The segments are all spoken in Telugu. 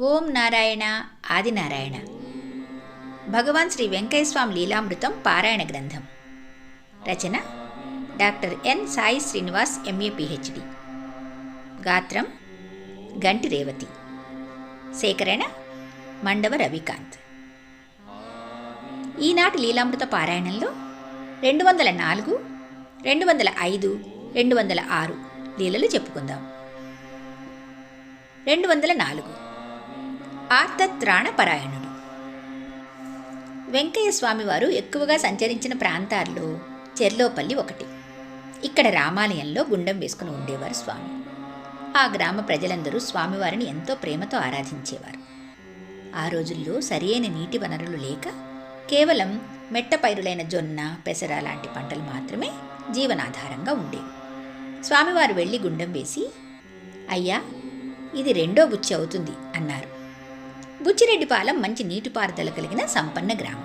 ఓం నారాయణ ఆదినారాయణ భగవాన్ శ్రీ వెంకయ్యస్వామి లీలామృతం పారాయణ గ్రంథం. రచన doctor N Sai Srinivas M A P H D. గాత్రం గంటి రేవతి. సేకరణ మండవ రవికాంత్. ఈనాటి లీలామృత పారాయణంలో రెండు వందల నాలుగు రెండు వందల ఐదు రెండు వందల ఆరు లీలలు చెప్పుకుందాం. రెండు వందల నాలుగు ఆర్తత్రాణపరాయణుడు. వెంకయ్య స్వామివారు ఎక్కువగా సంచరించిన ప్రాంతాల్లో చెర్లోపల్లి ఒకటి. ఇక్కడ రామాలయంలో గుండం వేసుకుని ఉండేవారు స్వామి. ఆ గ్రామ ప్రజలందరూ స్వామివారిని ఎంతో ప్రేమతో ఆరాధించేవారు. ఆ రోజుల్లో సరియైన నీటి వనరులు లేక కేవలం మెట్ట పైరులైన జొన్న పెసర లాంటి పంటలు మాత్రమే జీవనాధారంగా ఉండేవి. స్వామివారు వెళ్ళి గుండం వేసి అయ్యా ఇది రెండో బుచ్చి అవుతుంది అన్నారు. బుచ్చిరెడ్డిపాలెం మంచి నీటిపారుదల కలిగిన సంపన్న గ్రామం.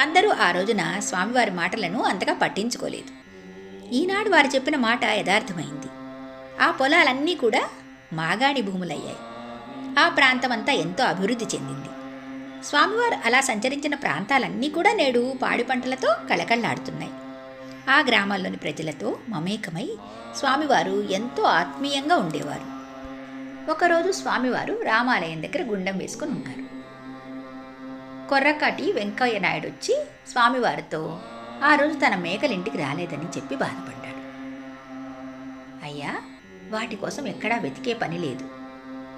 అందరూ ఆ రోజున స్వామివారి మాటలను అంతగా పట్టించుకోలేదు. ఈనాడు వారు చెప్పిన మాట యథార్థమైంది. ఆ పొలాలన్నీ కూడా మాగాడి భూములయ్యాయి. ఆ ప్రాంతమంతా ఎంతో అభివృద్ధి చెందింది. స్వామివారు అలా సంచరించిన ప్రాంతాలన్నీ కూడా నేడు పాడి పంటలతో కళకళలాడుతున్నాయి. ఆ గ్రామాల్లోని ప్రజలతో మమేకమై స్వామివారు ఎంతో ఆత్మీయంగా ఉండేవారు. ఒకరోజు స్వామివారు రామాలయం దగ్గర గుండం వేసుకుని ఉన్నారు. కొర్రకాటి వెంకయ్య నాయుడు వచ్చి స్వామివారితో ఆ రోజు తన మేకలింటికి రాలేదని చెప్పి బాధపడ్డాడు. అయ్యా వాటి కోసం ఎక్కడా వెతికే పని లేదు.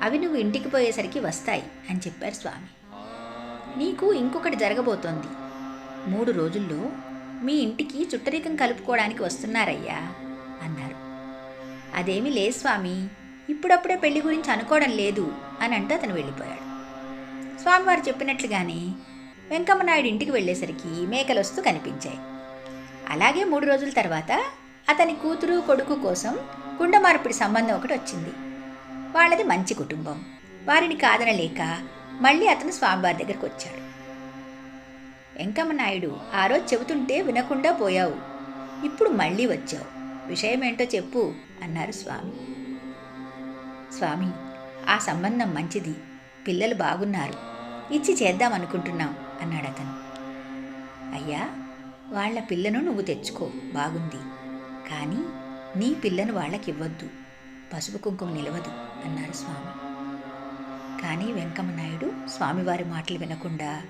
అవి నువ్వు ఇంటికి పోయేసరికి వస్తాయి అని చెప్పారు స్వామి. నీకు ఇంకొకటి జరగబోతోంది. మూడు రోజుల్లో మీ ఇంటికి చుట్టరికం కలుపుకోవడానికి వస్తున్నారయ్యా అన్నారు. అదేమీ లేదు స్వామి. ఇప్పుడప్పుడే పెళ్ళి గురించి అనుకోవడం లేదు అని అంటూ అతను వెళ్ళిపోయాడు. స్వామివారు చెప్పినట్లుగానే వెంకమ్మనాయుడు ఇంటికి వెళ్ళేసరికి మేకలు వస్తూ కనిపించాయి. అలాగే మూడు రోజుల తర్వాత అతని కూతురు కొడుకు కోసం గుండె మార్పిడి సంబంధం ఒకటి వచ్చింది. వాళ్ళది మంచి కుటుంబం. వారిని కాదనలేక మళ్ళీ అతను స్వామివారి దగ్గరికి వచ్చాడు. వెంకమ్మనాయుడు ఆ రోజు చెబుతుంటే వినకుండా పోయావు. ఇప్పుడు మళ్ళీ వచ్చావు. విషయం ఏంటో చెప్పు అన్నారు స్వామి. స్వామి ఆ సంబంధం మంచిది. పిల్లలు బాగున్నారు. ఇచ్చి చేద్దాం అనుకుంటున్నాం అన్నాడు అతను. అయ్యా వాళ్ళ పిల్లను నువ్వు తెచ్చుకో. బాగుంది. కానీ నీ పిల్లను వాళ్ళకివ్వద్దు. పసుపు కుంకుమ నిలవదు అన్నారు స్వామి. కానీ వెంకమ్మనాయుడు స్వామివారి మాటలు వినకుండా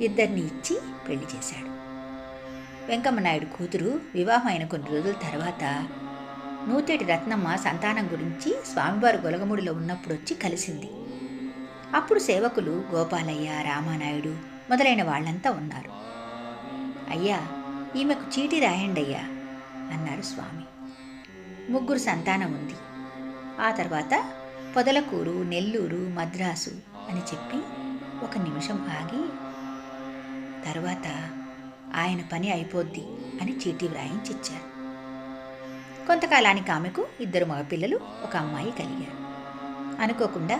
ఇద్దరిని ఇచ్చి పెళ్ళి చేశాడు. వెంకమ్మనాయుడు కూతురు వివాహం అయిన కొన్ని రోజుల తర్వాత నూతేటి రత్నమ్మ సంతానం గురించి స్వామివారు గొలగముడిలో ఉన్నప్పుడు వచ్చి కలిసింది. అప్పుడు సేవకులు గోపాలయ్య రామానాయుడు మొదలైన వాళ్ళంతా ఉన్నారు. అయ్యా ఈమెకు చీటి రాయండయ్యా అన్నారు స్వామి. ముగ్గురు సంతానం ఉంది. ఆ తర్వాత పొదలకూరు నెల్లూరు మద్రాసు అని చెప్పి ఒక నిమిషం ఆగి తర్వాత ఆయన పని అయిపోద్ది అని చీటీ వ్రాయించిచ్చారు. కొంతకాలానికి ఆమెకు ఇద్దరు మగపిల్లలు ఒక అమ్మాయి కలిగారు. అనుకోకుండా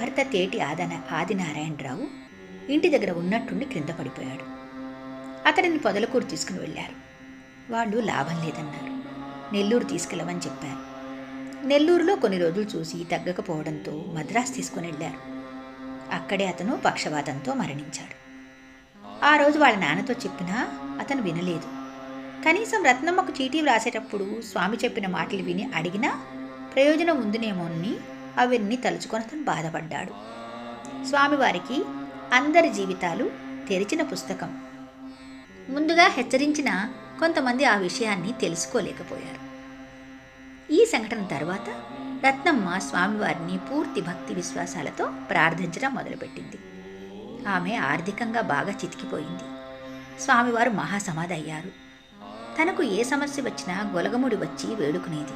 భర్త తేటి ఆదన ఆదినారాయణరావు ఇంటి దగ్గర ఉన్నట్టుండి క్రింద పడిపోయాడు. అతడిని పొదలకూరు తీసుకుని వెళ్ళారు. వాళ్ళు లాభం లేదన్నారు. నెల్లూరు తీసుకెళ్ళమని చెప్పారు. నెల్లూరులో కొన్ని రోజులు చూసి తగ్గకపోవడంతో మద్రాసు తీసుకుని వెళ్ళారు. అక్కడే అతను పక్షవాతంతో మరణించాడు. ఆ రోజు వాళ్ళ నాన్నతో చెప్పినా అతను వినలేదు. కనీసం రత్నమ్మకు చీటీ వ్రాసేటప్పుడు స్వామి చెప్పిన మాటలు విని అడిగినా ప్రయోజనం ఉందినేమోనని అవన్నీ తలుచుకొని అతను బాధపడ్డాడు. స్వామివారికి అందరి జీవితాలు తెరిచిన పుస్తకం. ముందుగా హెచ్చరించిన కొంతమంది ఆ విషయాన్ని తెలుసుకోలేకపోయారు. ఈ సంఘటన తర్వాత రత్నమ్మ స్వామివారిని పూర్తి భక్తి విశ్వాసాలతో ప్రార్థించడం మొదలుపెట్టింది. ఆమె ఆర్థికంగా బాగా చితికిపోయింది. స్వామివారు మహాసమాధి అయ్యారు. తనకు ఏ సమస్య వచ్చినా గొలగముడి వచ్చి వేడుకునేది.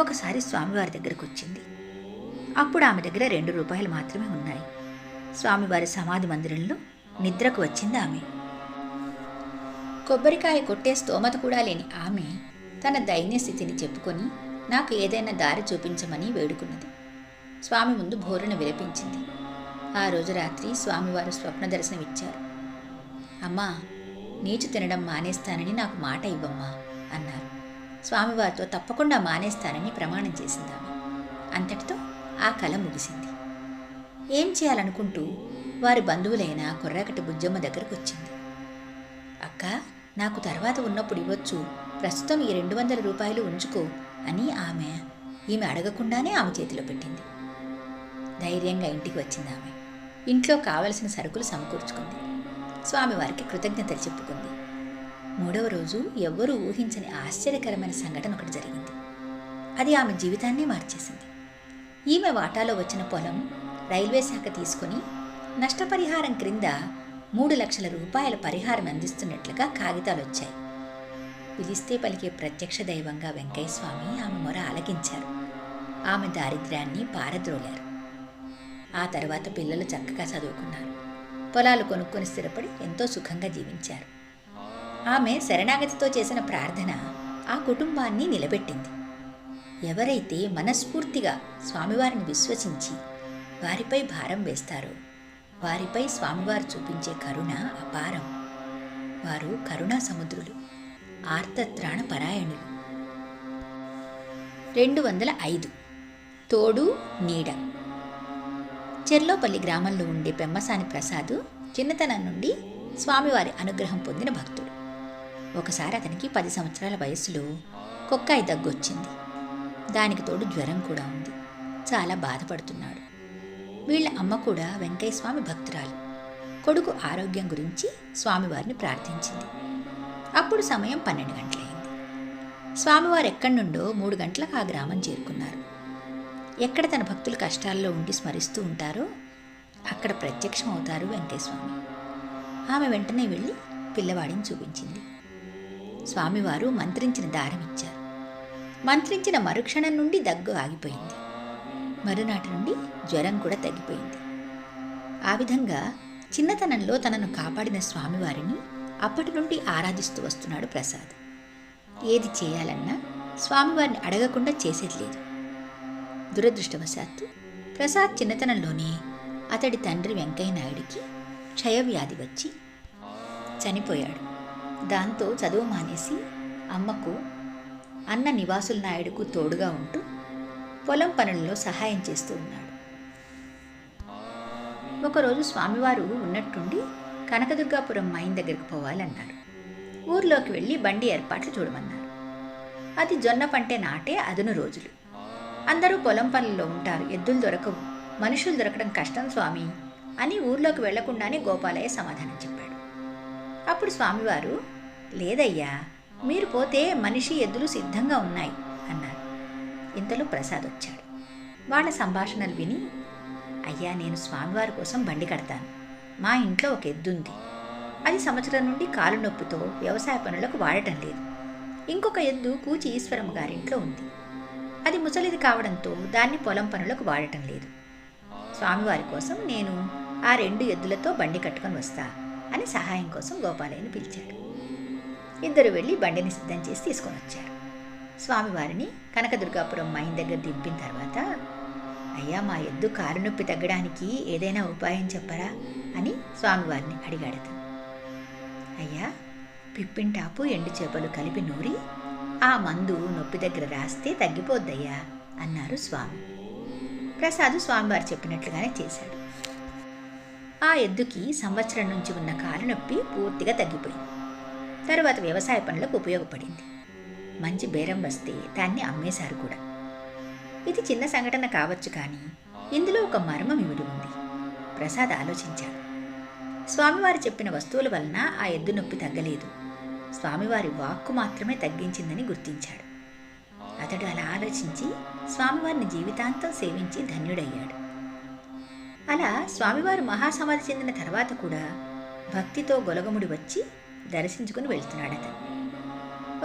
ఒకసారి స్వామివారి దగ్గరకు వచ్చింది అప్పుడు ఆమె దగ్గర రెండు రూపాయలు మాత్రమే ఉన్నాయి. స్వామివారి సమాధి మందిరంలో నిద్రకు వచ్చింది ఆమె. కొబ్బరికాయ కొట్టే స్తోమత కూడా లేని ఆమె తన దైన్య స్థితిని చెప్పుకొని నాకు ఏదైనా దారి చూపించమని వేడుకున్నది. స్వామి ముందు భోరున విలపించింది. ఆ రోజు రాత్రి స్వామివారు స్వప్న దర్శనమిచ్చారు. అమ్మా నీచు తినడం మానేస్తానని నాకు మాట ఇవ్వమ్మా అన్నారు. స్వామివారితో తప్పకుండా మానేస్తానని ప్రమాణం చేసింది ఆమె అంతటితో ఆ కళ ముగిసింది. ఏం చేయాలనుకుంటూ వారి బంధువులైన కుర్రకటి బుజ్జమ్మ దగ్గరకు వచ్చింది అక్క నాకు తర్వాత ఉన్నప్పుడు ఇవ్వచ్చు ప్రస్తుతం ఈ రెండు వందల రూపాయలు ఉంచుకో అని ఆమె ఈమె అడగకుండానే ఆమె చేతిలో పెట్టింది. ధైర్యంగా ఇంటికి వచ్చింది ఆమె ఇంట్లో కావలసిన సరుకులు సమకూర్చుకుంది. స్వామివారికి కృతజ్ఞతలు చెప్పుకుంది. మూడవ రోజు ఎవ్వరూ ఊహించని ఆశ్చర్యకరమైన సంఘటన ఒకటి జరిగింది. అది ఆమె జీవితాన్నే మార్చేసింది. ఈమె వాటాలో వచ్చిన పొలం రైల్వే శాఖ తీసుకుని నష్టపరిహారం క్రింద మూడు లక్షల రూపాయల పరిహారం అందిస్తున్నట్లుగా కాగితాలు వచ్చాయి పిలిస్తే పలికే ప్రత్యక్ష దైవంగా వెంకయ్య స్వామి ఆమె మొర ఆలకించారు. ఆమె దారిద్ర్యాన్ని పారద్రోలారు. ఆ తర్వాత పిల్లలు చక్కగా చదువుకున్నారు. పొలాలు కొనుక్కొని స్థిరపడి ఎంతో సుఖంగా జీవించారు. ఆమె శరణాగతితో చేసిన ప్రార్థన ఆ కుటుంబాన్ని నిలబెట్టింది. ఎవరైతే మనస్ఫూర్తిగా స్వామివారిని విశ్వసించి వారిపై భారం వేస్తారో వారిపై స్వామివారు చూపించే కరుణ అపారం. వారు కరుణా సముద్రులు ఆర్తత్రాణ పరాయణులు. రెండు వందల ఐదు. తోడు నీడ. చెర్లోపల్లి గ్రామంలో ఉండే పెమ్మసాని ప్రసాద్ చిన్నతనం నుండి స్వామివారి అనుగ్రహం పొందిన భక్తుడు. ఒకసారి అతనికి పది సంవత్సరాల వయస్సులో కొక్కాయి దగ్గొచ్చింది దానికి తోడు జ్వరం కూడా ఉంది. చాలా బాధపడుతున్నాడు. వీళ్ళ అమ్మ కూడా వెంకయ్య స్వామి భక్తురాలు. కొడుకు ఆరోగ్యం గురించి స్వామివారిని ప్రార్థించింది. అప్పుడు సమయం పన్నెండు గంటలైంది. స్వామివారు ఎక్కడి నుండో మూడు గంటలకు ఆ గ్రామం చేరుకున్నారు. ఎక్కడ తన భక్తులు కష్టాల్లో ఉండి స్మరిస్తూ ఉంటారో అక్కడ ప్రత్యక్షం అవుతారు వెంకయ్యస్వామి ఆమె వెంటనే వెళ్ళి పిల్లవాడిని చూపించింది. స్వామివారు మంత్రించిన దారం ఇచ్చారు. మంత్రించిన మరుక్షణం నుండి దగ్గు ఆగిపోయింది. మరునాటి నుండి జ్వరం కూడా తగ్గిపోయింది. ఆ విధంగా చిన్నతనంలో తనను కాపాడిన స్వామివారిని అప్పటి నుండి ఆరాధిస్తూ వస్తున్నాడు ప్రసాద్. ఏది చేయాలన్నా స్వామివారిని అడగకుండా చేసేది లేదు. దురదృష్టవశాత్తు ప్రసాద్ చిన్నతనంలోనే అతడి తండ్రి వెంకయ్య నాయుడికి క్షయవ్యాధి వచ్చి చనిపోయాడు. దాంతో చదువు మానేసి అమ్మకు అన్న నివాసుల నాయుడుకు తోడుగా ఉంటూ పొలం పనుల్లో సహాయం చేస్తూ ఉన్నాడు. ఒకరోజు స్వామివారు ఉన్నట్టుండి కనకదుర్గాపురం మైన్ దగ్గరికి పోవాలన్నారు. ఊర్లోకి వెళ్ళి బండి ఏర్పాట్లు చూడమన్నారు. అది జొన్న పంటే నాటే అదును రోజులు. అందరూ పొలం పనుల్లో ఉంటారు ఎద్దులు దొరకవు మనుషులు దొరకడం కష్టం స్వామి అని ఊర్లోకి వెళ్ళకుండానే గోపాలయ్య సమాధానం చెప్పాడు. అప్పుడు స్వామివారు లేదయ్యా మీరు పోతే మనిషి ఎద్దులు సిద్ధంగా ఉన్నాయి అన్నారు. ఇంతలో ప్రసాద్ వచ్చాడు. వాళ్ళ సంభాషణలు విని అయ్యా నేను స్వామివారి కోసం బండి కడతాను. మా ఇంట్లో ఒక ఎద్దుంది. అది సంవత్సరం నుండి కాలు నొప్పితో వ్యవసాయ పనులకు వాడటం లేదు. ఇంకొక ఎద్దు కూచి ఈశ్వరమ్మ గారింట్లో ఉంది. అది ముసలిది కావడంతో దాన్ని పొలం పనులకు వాడటం లేదు. స్వామివారి కోసం నేను ఆ రెండు ఎద్దులతో బండి కట్టుకొని వస్తా అని సహాయం కోసం గోపాలయ్యను పిలిచాడు. ఇద్దరు వెళ్ళి బండిని సిద్ధం చేసి తీసుకొని వచ్చారు. స్వామివారిని కనకదుర్గాపురం మైన్ దగ్గర దింపిన తర్వాత అయ్యా మా ఎద్దు కారు నొప్పి తగ్గడానికి ఏదైనా ఉపాయం చెప్పరా? అని స్వామివారిని అడిగాడు అయ్యా పిప్పింటాపు ఎండు చేపలు కలిపి నూరి ఆ మందు నొప్పి దగ్గర రాస్తే తగ్గిపోద్దయ్యా అన్నారు స్వామి. ప్రసాద్ స్వామివారు చెప్పినట్లుగానే చేశాడు. ఆ ఎద్దుకి సంవత్సరం నుంచి ఉన్న కాలు నొప్పి పూర్తిగా తగ్గిపోయింది. తరువాత వ్యవసాయ పనులకు ఉపయోగపడింది. మంచి బేరం వస్తే దాన్ని అమ్మేశారు కూడా. ఇది చిన్న సంఘటన కావచ్చు కానీ ఇందులో ఒక మర్మం ఇమిడి ఉంది. ప్రసాద్ ఆలోచించాడు. స్వామివారు చెప్పిన వస్తువుల వలన ఆ ఎద్దు నొప్పి తగ్గలేదు. స్వామివారి వాక్కు మాత్రమే తగ్గించిందని గుర్తించాడు. అతడు అలా ఆలోచించి స్వామివారిని జీవితాంతం సేవించి ధన్యుడయ్యాడు. అలా స్వామివారు మహాసమాధి చెందిన తర్వాత కూడా భక్తితో గొలగముడి వచ్చి దర్శించుకుని వెళ్తున్నాడు అతను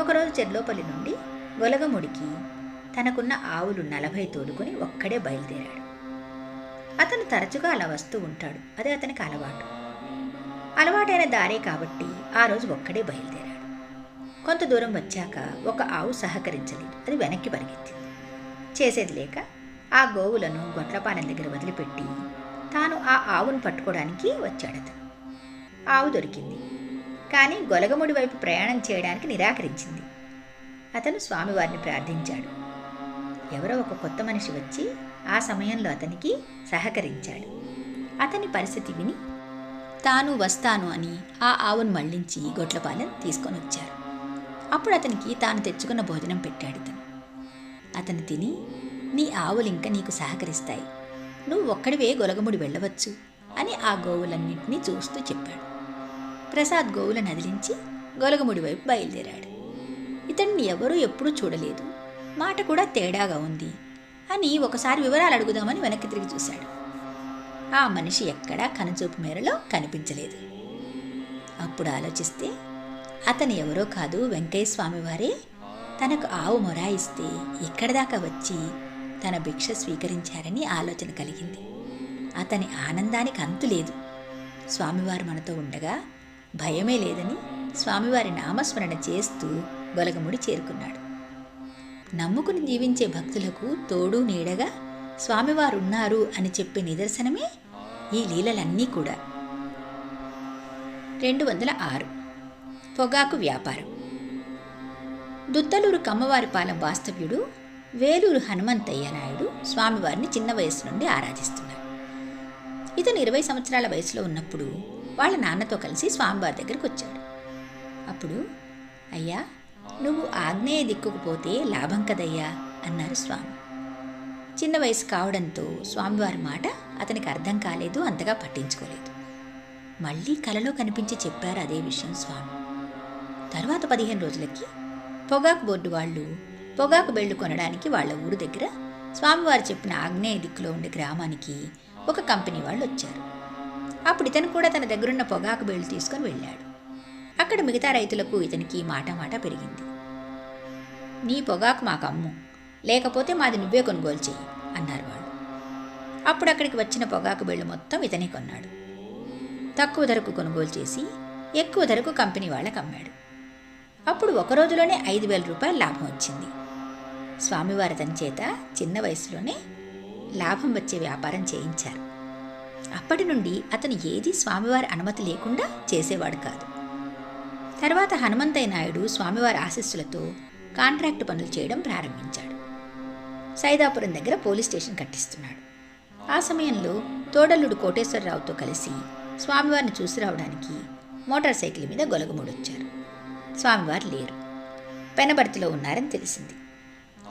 ఒకరోజు చెర్లోపల్లి నుండి గొలగముడికి తనకున్న ఆవులు నలభై తోడుకొని ఒక్కడే బయలుదేరాడు. అతను తరచుగా అలా వస్తూ ఉంటాడు. అదే అతనికి అలవాటు. అలవాటైన దారే కాబట్టి ఆ రోజు ఒక్కడే బయలుదేరాడు. కొంత దూరం వచ్చాక ఒక ఆవు సహకరించలేదు. అది వెనక్కి పరిగెత్తింది చేసేది లేక ఆ గోవులను గొట్లపాలెం దగ్గర వదిలిపెట్టి తాను ఆ ఆవును పట్టుకోవడానికి వచ్చాడత ఆవు దొరికింది. కానీ గొలగముడి వైపు ప్రయాణం చేయడానికి నిరాకరించింది. అతను స్వామివారిని ప్రార్థించాడు. ఎవరో ఒక కొత్త మనిషి వచ్చి ఆ సమయంలో అతనికి సహకరించాడు. అతని పరిస్థితి విని తాను వస్తాను అని ఆ ఆవును మళ్ళించి గొట్లపాలెం తీసుకొని వచ్చారు అప్పుడు అతనికి తాను తెచ్చుకున్న భోజనం పెట్టాడు తను. అతను తిని నీ ఆవులు ఇంకా నీకు సహకరిస్తాయి. నువ్వు ఒక్కడివే గొలగముడి వెళ్ళవచ్చు అని ఆ గోవులన్నింటినీ చూస్తూ చెప్పాడు. ప్రసాద్ గోవులను అదిలించి గొలగముడి వైపు బయలుదేరాడు. ఇతన్ని ఎవరూ ఎప్పుడూ చూడలేదు. మాట కూడా తేడాగా ఉంది అని ఒకసారి వివరాలు అడుగుదామని వెనక్కి తిరిగి చూశాడు. ఆ మనిషి ఎక్కడా కనుచూపు మేరలో కనిపించలేదు. అప్పుడు ఆలోచిస్తే అతను ఎవరో కాదు వెంకయ్య వారే తనకు ఆవు మొరాయిస్తే ఇక్కడి దాకా వచ్చి తన భిక్ష స్వీకరించారని ఆలోచన కలిగింది. అతని ఆనందానికి అంతు లేదు. స్వామివారు మనతో ఉండగా భయమే లేదని స్వామివారి నామస్మరణ చేస్తూ గొలగముడి చేరుకున్నాడు. నమ్ముకుని జీవించే భక్తులకు తోడు నీడగా స్వామివారున్నారు అని చెప్పే నిదర్శనమే ఈ లీలలన్నీ కూడా. రెండు వందల ఆరు పొగాకు వ్యాపారం. దుద్దలూరు కమ్మవారిపాలెం వాస్తవ్యుడు వేలూరు హనుమంతయ్య నాయుడు స్వామివారిని చిన్న వయసు నుండి ఆరాధిస్తున్నాడు ఇతను ఇరవై సంవత్సరాల వయసులో ఉన్నప్పుడు వాళ్ళ నాన్నతో కలిసి స్వామివారి దగ్గరికి వచ్చాడు. అప్పుడు అయ్యా నువ్వు ఆగ్నేయ దిక్కుకుపోతే లాభం కదయ్యా అన్నారు స్వామి. చిన్న వయసు కావడంతో స్వామివారి మాట అతనికి అర్థం కాలేదు అంతగా పట్టించుకోలేదు. మళ్ళీ కలలో కనిపించి చెప్పారు అదే విషయం స్వామి. తర్వాత పదిహేను రోజులకి పొగాకు బోర్డు వాళ్ళు పొగాకు బెళ్ళు కొనడానికి వాళ్ళ ఊరు దగ్గర స్వామివారు చెప్పిన ఆగ్నేయ దిక్కులో ఉండే గ్రామానికి ఒక కంపెనీ వాళ్ళు వచ్చారు. అప్పుడు ఇతను కూడా తన దగ్గరున్న పొగాకు బెళ్ళు తీసుకొని వెళ్ళాడు. అక్కడ మిగతా రైతులకు ఇతనికి మాట మాట పెరిగింది. నీ పొగాకు మాకు అమ్ము లేకపోతే మాది నువ్వే కొనుగోలు చేయి అన్నారు వాళ్ళు. అప్పుడు అక్కడికి వచ్చిన పొగాకు బెళ్ళు మొత్తం ఇతనే కొన్నాడు. తక్కువ ధరకు కొనుగోలు చేసి ఎక్కువ ధరకు కంపెనీ వాళ్ళకి అమ్మాడు. అప్పుడు ఒక రోజులోనే ఐదు వేల రూపాయల లాభం వచ్చింది. స్వామివారి తన చేత చిన్న వయసులోనే లాభం వచ్చే వ్యాపారం చేయించారు. అప్పటి నుండి అతను ఏది స్వామివారి అనుమతి లేకుండా చేసేవాడు కాదు. తర్వాత హనుమంతయ్య నాయుడు స్వామివారి ఆశీస్సులతో కాంట్రాక్ట్ పనులు చేయడం ప్రారంభించాడు. సైదాపురం దగ్గర పోలీస్ స్టేషన్ కట్టిస్తున్నాడు. ఆ సమయంలో తోడల్లుడు కోటేశ్వరరావుతో కలిసి స్వామివారిని చూసి రావడానికి మోటార్ సైకిల్ మీద గొలగమూడొచ్చారు. స్వామివారు లేరు. పెనబర్తిలో ఉన్నారని తెలిసింది.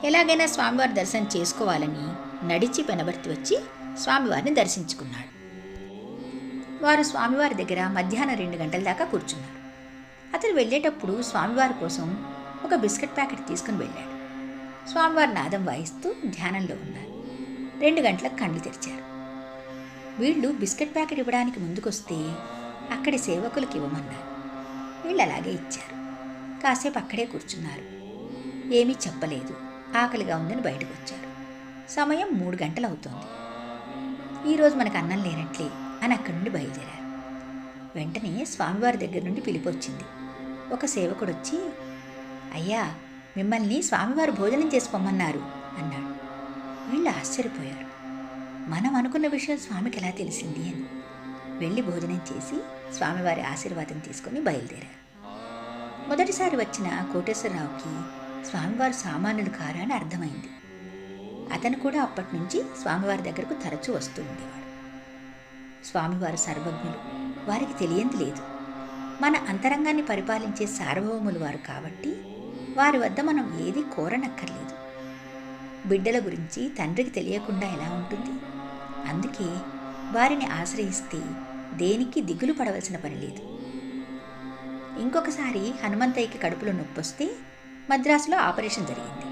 ఎలాగైనా స్వామివారి దర్శనం చేసుకోవాలని నడిచి పెనబర్తి వచ్చి స్వామివారిని దర్శించుకున్నాడు. వారు స్వామివారి దగ్గర మధ్యాహ్నం రెండు గంటల దాకా కూర్చున్నారు. అతను వెళ్ళేటప్పుడు స్వామివారి కోసం ఒక బిస్కెట్ ప్యాకెట్ తీసుకుని వెళ్ళాడు. స్వామివారి నాదం వాయిస్తూ ధ్యానంలో ఉన్నారు. రెండు గంటలకు కళ్ళు తెరిచారు. వీళ్ళు బిస్కెట్ ప్యాకెట్ ఇవ్వడానికి ముందుకొస్తే అక్కడి సేవకులకు ఇవ్వమన్నారు. వీళ్ళు అలాగే ఇచ్చారు. కాసేపు అక్కడే కూర్చున్నారు. ఏమీ చెప్పలేదు. ఆకలిగా ఉందని బయటకు వచ్చారు. సమయం మూడు గంటలు అవుతోంది ఈరోజు మనకు అన్నం లేనట్లే అని అక్కడి నుండి బయలుదేరారు. వెంటనే స్వామివారి దగ్గర నుండి పిలిపొచ్చింది ఒక సేవకుడు వచ్చి అయ్యా మిమ్మల్ని స్వామివారు భోజనం చేసి పొమ్మన్నారు అన్నాడు. వీళ్ళు ఆశ్చర్యపోయారు. మనం అనుకున్న విషయం స్వామికి ఎలా తెలిసింది అని. వెళ్ళి భోజనం చేసి స్వామివారి ఆశీర్వాదం తీసుకొని బయలుదేరారు. మొదటిసారి వచ్చిన కోటేశ్వరరావుకి స్వామివారు సామాన్యుడు కారా అని అర్థమైంది. అతను కూడా అప్పటి నుంచి స్వామివారి దగ్గరకు తరచూ వస్తూ ఉండేవాడు. స్వామివారు సర్వజ్ఞులు. వారికి తెలియంది లేదు. మన అంతరంగాన్ని పరిపాలించే సార్వభౌములు వారు కాబట్టి వారి వద్ద మనం ఏది కోరనక్కర్లేదు. బిడ్డల గురించి తండ్రికి తెలియకుండా ఎలా ఉంటుంది? అందుకే వారిని ఆశ్రయిస్తే దేనికి దిగులు పడవలసిన పని లేదు. ఇంకొకసారి హనుమంతయ్యకి కడుపులో నొప్పి వస్తే మద్రాసులో ఆపరేషన్ జరిగింది.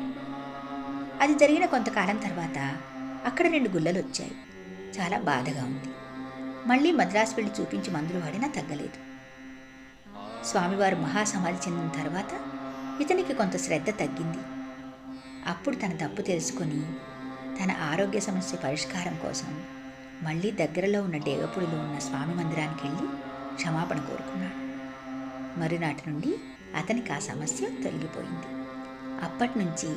అది జరిగిన కొంతకాలం తర్వాత అక్కడ రెండు గుల్లలు వచ్చాయి చాలా బాధగా ఉంది. మళ్ళీ మద్రాసు వెళ్ళి చూపించి మందులు వాడినా తగ్గలేదు. స్వామివారు మహాసమాధి చెందిన తర్వాత ఇతనికి కొంత శ్రద్ధ తగ్గింది. అప్పుడు తన తప్పు తెలుసుకొని తన ఆరోగ్య సమస్య పరిష్కారం కోసం మళ్ళీ దగ్గరలో ఉన్న డేగపుడిలో ఉన్న స్వామి మందిరానికి వెళ్ళి క్షమాపణ కోరుకున్నాడు. మరునాటి నుండి అతనికి ఆ సమస్య తొలగిపోయింది. అప్పటి నుంచి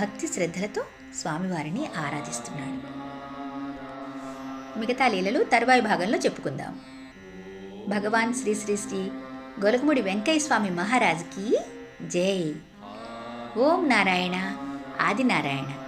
భక్తి శ్రద్ధలతో స్వామివారిని ఆరాధిస్తున్నాడు. మిగతా లీలలు తరువాయి భాగంలో చెప్పుకుందాం. భగవాన్ శ్రీ శ్రీ శ్రీ గొలగముడి వెంకయ్య స్వామి మహారాజ్కి జై. ఓం నారాయణ ఆది నారాయణ